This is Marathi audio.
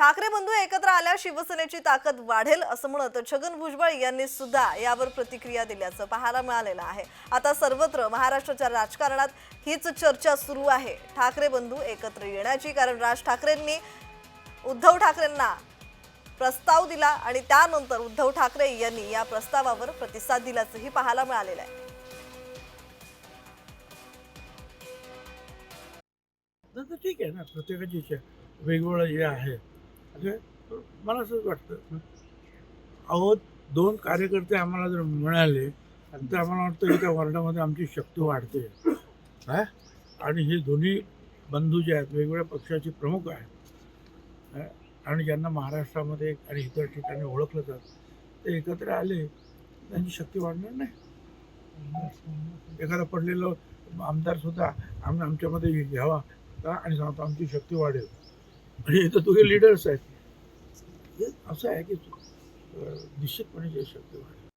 ठाकरे बंधू एकत्र आल्या शिवसेनेची ताकद वाढेल असं म्हणत छगन भुजबळ यांनी सुद्धा यावर प्रतिक्रिया दिल्याचं पाहायला मिळालेलं आहे. आता सर्वत्र महाराष्ट्राच्या राजकारणात हीच चर्चा सुरू आहे. ठाकरे बंधू एकत्र येण्याची कारण राज ठाकरेंनी उद्धव ठाकरेंना प्रस्ताव दिला आणि त्यानंतर उद्धव ठाकरे यांनी या प्रस्तावावर प्रतिसाद दिल्याचंही पाहायला मिळालेलं आहे. ठीक आहे ना प्रत्येकाची वेगवेगळं जे आहे. म्हणजे मला असंच वाटतं. अहो दोन कार्यकर्ते आम्हाला जर मिळाले तर आम्हाला वाटतं की त्या वॉर्डामध्ये आमची शक्ती वाढते. काय आणि हे दोन्ही बंधू जे आहेत वेगवेगळ्या पक्षाचे प्रमुख आहेत? आणि ज्यांना महाराष्ट्रामध्ये आणि इतर ठिकाणी ओळखलं जातं ते एकत्र आले त्यांची शक्ती वाढणार नाही. एखादा पडलेलं आमदार सुद्धा आम्ही आमच्यामध्ये घ्यावा का? आणि सांगतो आमची शक्ती वाढेल. आणि इथं तुझे लिडर्स आहेत. हे असं आहे की निश्चितपणे जे शक्य वाढेल.